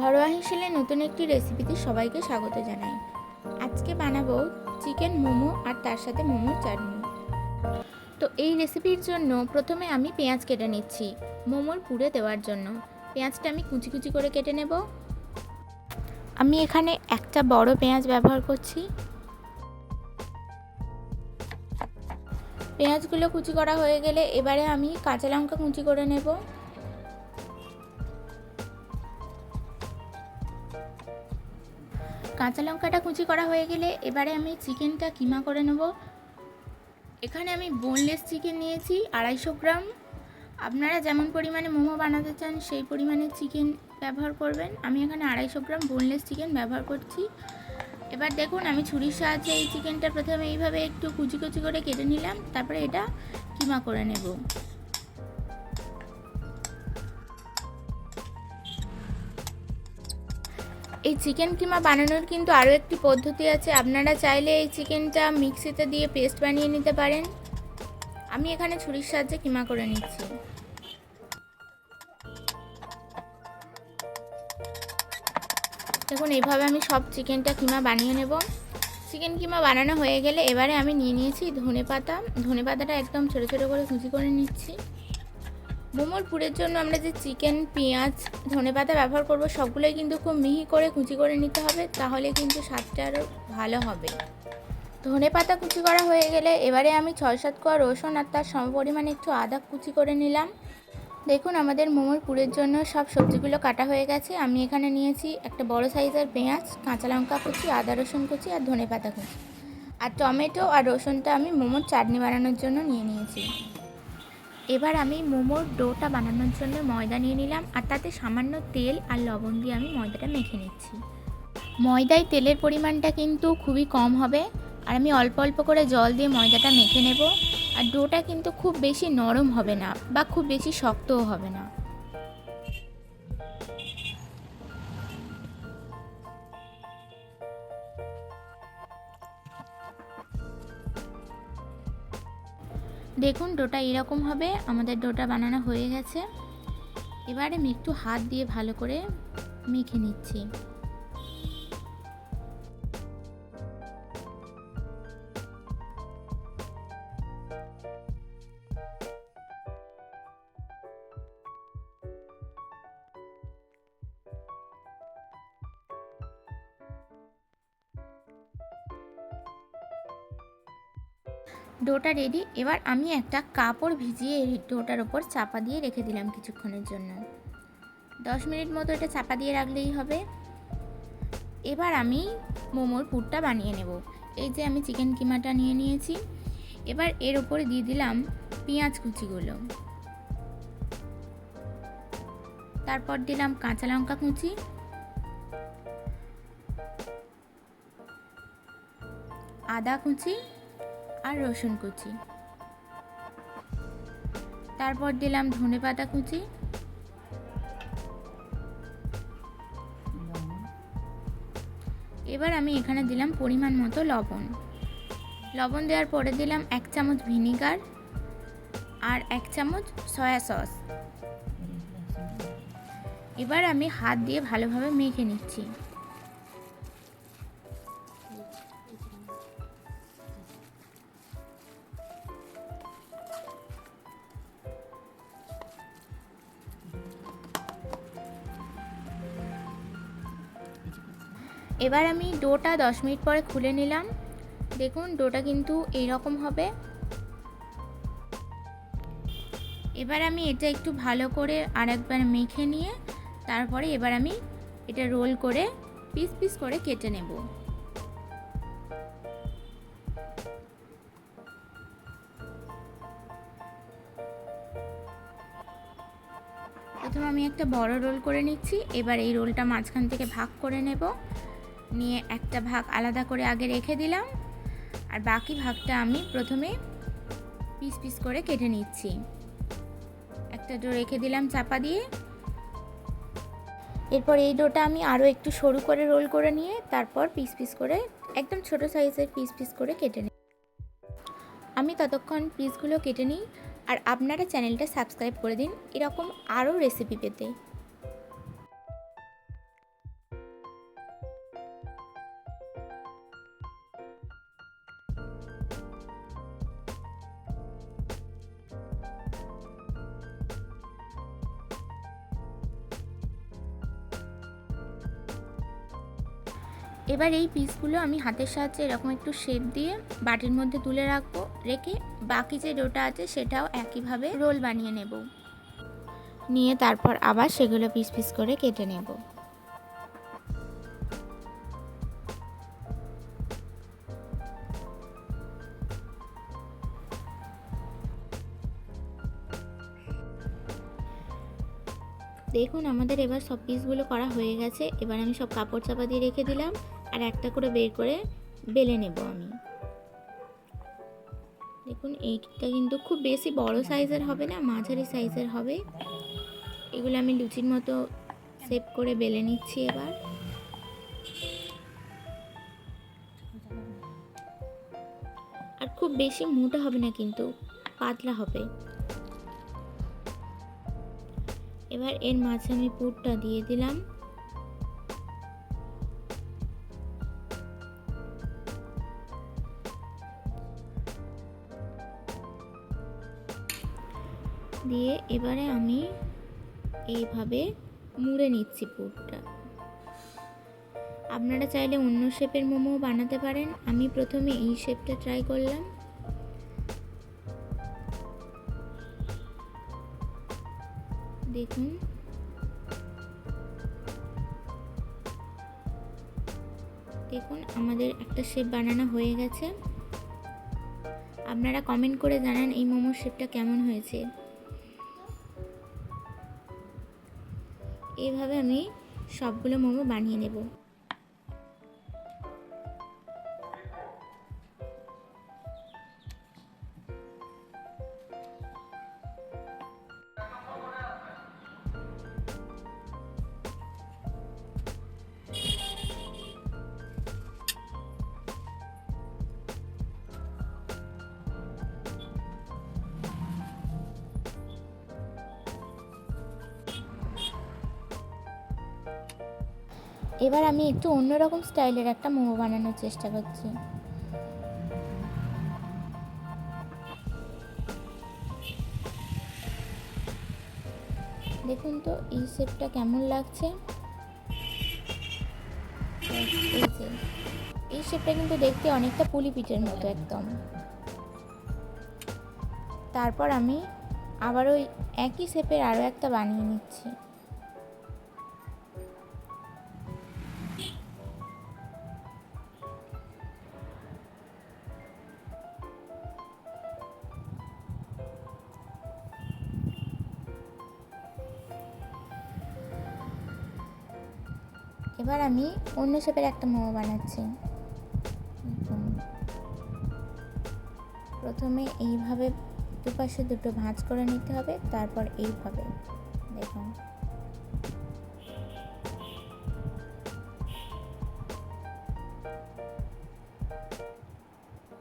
ঘরোয়া হিসেবে নতুন একটি রেসিপিতে সবাইকে স্বাগত জানাই। আজকে বানাবো চিকেন মোমো আর তার সাথে মোমোর চাটনি। তো এই রেসিপির জন্য প্রথমে আমি পেঁয়াজ কেটে নিচ্ছি মোমোর পুরে দেওয়ার জন্য। পেঁয়াজটা আমি কুচি কুচি করে কেটে নেব। আমি এখানে একটা বড় পেঁয়াজ ব্যবহার করছি। পেঁয়াজগুলো কুচি করা হয়ে গেলে এবারে আমি কাঁচা লঙ্কা কুচি করে নেব। কাঁচা লঙ্কাটা কুচি করা হয়ে গেলে এবারে আমি চিকেনটা কিমা করে নেব। এখানে আমি বোনলেস চিকেন নিয়েছি, আড়াইশো গ্রাম। আপনারা যেমন পরিমাণে মোমো বানাতে চান, সেই পরিমাণে চিকেন ব্যবহার করবেন। আমি এখানে আড়াইশো গ্রাম বোনলেস চিকেন ব্যবহার করছি। এবার দেখুন, আমি ছুরির সাহায্যে এই চিকেনটা প্রথমে এইভাবে একটু কুচি কুচি করে কেটে নিলাম, তারপরে এটা কিমা করে নেব। এই চিকেন কিমা বানানোর কিন্তু আরও একটি পদ্ধতি আছে। আপনারা চাইলে এই চিকেনটা মিক্সিতে দিয়ে পেস্ট বানিয়ে নিতে পারেন। আমি এখানে ছুরির সাহায্যে কিমা করে নিচ্ছি। দেখুন, এইভাবে আমি সব চিকেনটা কিমা বানিয়ে নেব। চিকেন কিমা বানানো হয়ে গেলে এবারে আমি নিয়ে নিয়েছি ধনে পাতা ধনে পাতাটা একদম ছোটো ছোটো করে কুচি করে নিচ্ছি। মোমোর পুরের জন্য আমরা যে চিকেন, পেঁয়াজ ধনে পাতা ব্যবহার করব, সবগুলোই কিন্তু খুব মিহি করে কুচি করে নিতে হবে, তাহলে কিন্তু স্বাদটা আরও ভালো হবে। ধনে পাতা কুচি করা হয়ে গেলে এবারে আমি ছয় সাত কোয়া রসুন আর তার সমপরিমাণে একটু আদা কুচি করে নিলাম। দেখুন, আমাদের মোমোর পুরের জন্য সব সবজিগুলো কাটা হয়ে গেছে। আমি এখানে নিয়েছি একটা বড় সাইজের পেঁয়াজ, কাঁচা লঙ্কা কুচি, আদা রসুন কুচি আর ধনে পাতা কুচি। আর টমেটো আর রসুনটা আমি মোমোর চাটনি বানানোর জন্য নিয়ে নিয়েছি। এবার আমি মোমোর ডোটা বানানোর জন্য ময়দা নিয়ে নিলাম আর তাতে সামান্য তেল আর লবণ দিয়ে আমি ময়দাটা মেখে নিচ্ছি। ময়দায় তেলের পরিমাণটা কিন্তু খুবই কম হবে আর আমি অল্প অল্প করে জল দিয়ে ময়দাটা মেখে নেব। আর ডোটা কিন্তু খুব বেশি নরম হবে না বা খুব বেশি শক্তও হবে না। দেখুন, ডোটা এরকম হবে। আমাদের ডোটা বানানো হয়ে গেছে। এবারে আমি একটু হাত দিয়ে ভালো করে মেখে নিচ্ছি। ডোটা রেডি এবার আমি একটা কাপড় ভিজিয়ে এই ডোটার ওপর চাপা দিয়ে রেখে দিলাম কিছুক্ষণের জন্য। দশ মিনিট মতো এটা চাপা দিয়ে রাখলেই হবে। এবার আমি মোমোর পুরটা বানিয়ে নেব। এই যে আমি চিকেন কিমাটা নিয়ে নিয়েছি। এবার এর ওপরে দিয়ে দিলাম পেঁয়াজ কুচিগুলো। তারপর দিলাম কাঁচা লঙ্কা কুচি। আদা কুচি আর রসুন কুচি। তারপর দিলাম ধনে পাতা কুচি। এবার আমি এখানে দিলাম পরিমাণ মতো লবণ। লবণ দেওয়ার পরে দিলাম এক চামচ ভিনিগার আর এক চামচ সয়া সস। এবার আমি হাত দিয়ে ভালোভাবে মেখে নিচ্ছি। এবার আমি ডোটা দশ মিনিট পরে খুলে নিলাম। দেখুন, ডোটা কিন্তু এই রকম হবে। এবার আমি এটা একটু ভালো করে আর একবার মেখে নিয়ে, তারপরে এবার আমি এটা রোল করে পিস পিস করে কেটে নেব। প্রথমে আমি একটা বড় রোল করে নিচ্ছি। এবার এই রোলটা মাঝখান থেকে ভাগ করে নেব। নিয়ে একটা ভাগ আলাদা করে আগে রেখে দিলাম। আর বাকি ভাগটা আমি প্রথমে পিস পিস করে কেটে নিচ্ছি। একটা ডো রেখে দিলাম চাপা দিয়ে। এরপর এই ডোটা আমি আরও একটু সরু করে রোল করে নিয়ে তারপর পিস পিস করে একদম ছোট সাইজের পিস পিস করে কেটে নিই। আমি ততক্ষণ পিসগুলো কেটে নিই। আর আপনারা চ্যানেলটা সাবস্ক্রাইব করে দিন। এরকম আরও রেসিপি পেতে। এবার এই পিসগুলো আমি হাতের সাহায্যে এরকম একটু শেপ দিয়ে বাটির মধ্যে তুলে রাখব, রেখে বাকি যে ডোটা আছে সেটাও একইভাবে রোল বানিয়ে নেব। নিয়ে তারপর আবার সেগুলো পিস পিস করে কেটে নেব। দেখুন আমাদের এবার সব পিসগুলো করা হয়ে গেছে, এবার আমি সব কাপড় চাপা দিয়ে রেখে দিলাম। আর একটা করে বের করে বেলে নেব আমি। দেখুন, এইটা কিন্তু খুব বেশি বড় সাইজের হবে না, মাঝারি সাইজের হবে। এগুলো আমি লুচির মতো সেভ করে বেলে নিচ্ছি এবার। আর খুব বেশি মোটা হবে না কিন্তু, পাতলা হবে। এবার এর মাঝে আমি পুরটা দিয়ে দিলাম। দিয়ে এবারে আমি এইভাবে মুড়ে নিচ্ছি পুরটা। আপনারা চাইলে অন্য শেপের মোমো বানাতে পারেন। আমি প্রথমে এই শেপটা ট্রাই করলাম। দেখুন। দেখুন, আমাদের একটা শেপ বানানো হয়ে গেছে। আপনারা কমেন্ট করে জানান এই মোমোর শেপটা কেমন হয়েছে। এইভাবে আমি সবগুলো মোমো বানিয়ে নেব। এবার আমি একটু অন্যরকম স্টাইলের একটা মোমো বানানোর চেষ্টা করছি। দেখুন তো, এই শেপটা কেমন লাগছে? এই শেপটা কিন্তু দেখতে অনেকটা পুলি পিঠের মতো একদম। তারপর আমি আবার ওই একই শেপের আরও একটা বানিয়ে নিচ্ছি। এবার আমি অন্য শেপের একটা মোমো বানাচ্ছি। প্রথমে এইভাবে দুপাশে দুটো ভাঁজ করে নিতে হবে, তারপর এইভাবে। দেখুন।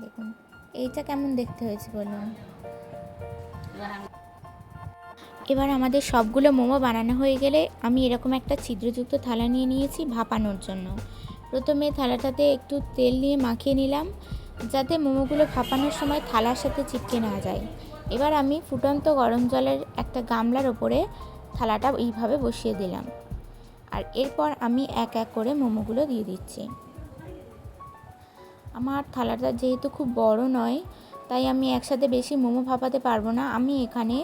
দেখুন, এইটা কেমন দেখতে হয়েছে বলুন? এবার আমাদের সবগুলো মোমো বানানো হয়ে গেলে আমি এরকম একটা ছিদ্রযুক্ত থালা নিয়ে নিয়েছি ভাপানোর জন্য। প্রথমে থালাটাতে একটু তেল নিয়ে মাখিয়ে নিলাম, যাতে মোমোগুলো ভাপানোর সময় থালার সাথে চিপকে না যায়। এবার আমি ফুটন্ত গরম জলের একটা গামলার ওপরে থালাটা এইভাবে বসিয়ে দিলাম। আর এরপর আমি এক এক করে মোমোগুলো দিয়ে দিচ্ছি। আমার থালাটা যেহেতু খুব বড় নয়, তাই আমি একসাথে বেশি মোমো ভাপাতে পারব না। আমি এখানে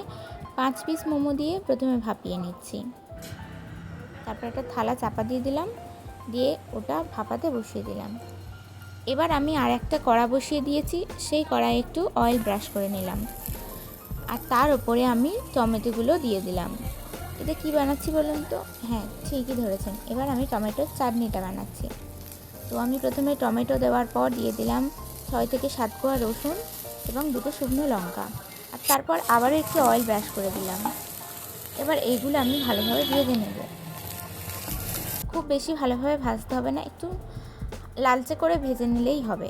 পাঁচ পিস মোমো দিয়ে প্রথমে ভাপিয়ে নিচ্ছি। তারপর একটা থালা চাপা দিয়ে দিলাম, দিয়ে ওটা ভাপাতে বসিয়ে দিলাম। এবার আমি আর একটা কড়া বসিয়ে দিয়েছি, সেই কড়াই একটু অয়েল ব্রাশ করে নিলাম। আর তার উপরে আমি টমেটোগুলো দিয়ে দিলাম। এটা কি বানাচ্ছি বলুন তো? হ্যাঁ ঠিকই ধরেছেন। এবার আমি টমেটোর চাটনিটা বানাচ্ছি। তো আমি প্রথমে টমেটো দেওয়ার পর দিয়ে দিলাম ছয় থেকে সাত কোয়া রসুন এবং দুটো শুকনো লঙ্কা। তারপর আবারও একটু অয়েল ব্রাশ করে দিলাম। এবার এইগুলো আমি ভালোভাবে ভেজে নেব। খুব বেশি ভালোভাবে ভাজতে হবে না, একটু লালচে করে ভেজে নিলেই হবে।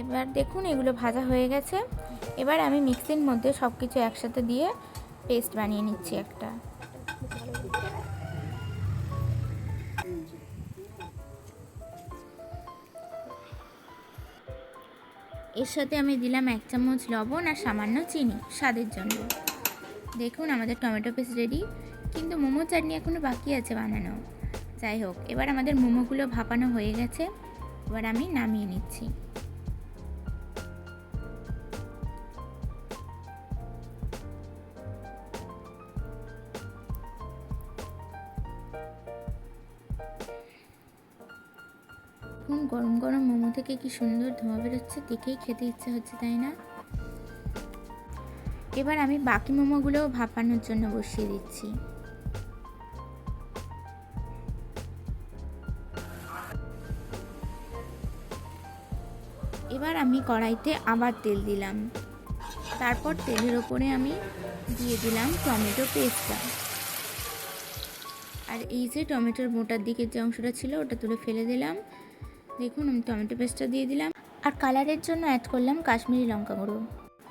এবার দেখুন এগুলো ভাজা হয়ে গেছে। এবার আমি মিক্সির মধ্যে সব কিছু একসাথে দিয়ে পেস্ট বানিয়ে নিচ্ছি একটা। এর সাথে আমি দিলাম এক চামচ লবণ আর সামান্য চিনি, স্বাদের জন্য। দেখুন আমাদের টমেটো পেস্ট রেডি কিন্তু মোমো চাটনি এখনও বাকি আছে বানানো। যাই হোক, এবার আমাদের মোমোগুলো ভাপানো হয়ে গেছে। এবার আমি নামিয়ে নিচ্ছি। এখন গরম গরম মোমো থেকে কি সুন্দর ধোঁয়া বেরোচ্ছে? দেখেই খেতে ইচ্ছে হচ্ছে, তাই না? এবার আমি বাকি মোমোগুলোও ভাপানোর জন্য বসিয়ে দিচ্ছি। এবার আমি কড়াইতে আবার তেল দিলাম। তারপর তেলের ওপরে আমি দিয়ে দিলাম টমেটো পেস্টটা। আর এই যে টমেটোর মোটার দিকের যে অংশটা ছিল, ওটা তুলে ফেলে দিলাম। দেখুন, আমি টমেটো পেস্টটা দিয়ে দিলাম। আর কালারের জন্য অ্যাড করলাম কাশ্মীরি লঙ্কা গুঁড়ো।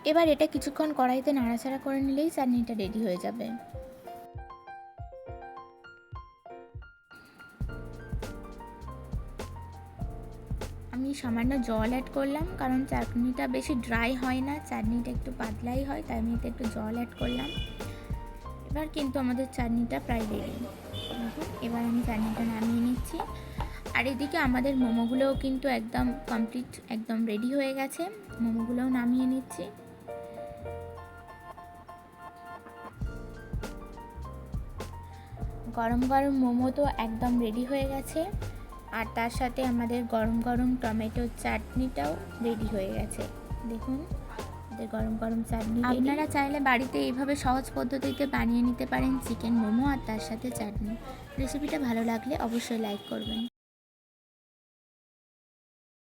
এবার এটা কিছুক্ষণ কড়াইতে নাড়াচাড়া করে নিলেই চাটনিটা রেডি হয়ে যাবে। আমি সামান্য জল অ্যাড করলাম, কারণ চাটনিটা বেশি ড্রাই হয় না, চাটনিটা একটু পাতলাই হয়, তাই আমি একটু জল অ্যাড করলাম। এবার কিন্তু আমাদের চাটনিটা প্রায় রেডি এবার আমি চাটনিটা নামিয়ে নিচ্ছি। আর এদিকে আমাদের মোমোগুলোও কিন্তু একদম কমপ্লিট একদম রেডি হয়ে গেছে। মোমোগুলোও নামিয়ে নিচ্ছি। গরম গরম মোমো তো একদম রেডি হয়ে গেছে। আর তার সাথে আমাদের গরম গরম টমেটো চাটনিটাও রেডি হয়ে গেছে। দেখুন গরম গরম চাটনি আপনারা চাইলে বাড়িতে এইভাবে সহজ পদ্ধতিতে বানিয়ে নিতে পারেন চিকেন মোমো আর তার সাথে চাটনি। রেসিপিটা ভালো লাগলে অবশ্যই লাইক করবেন।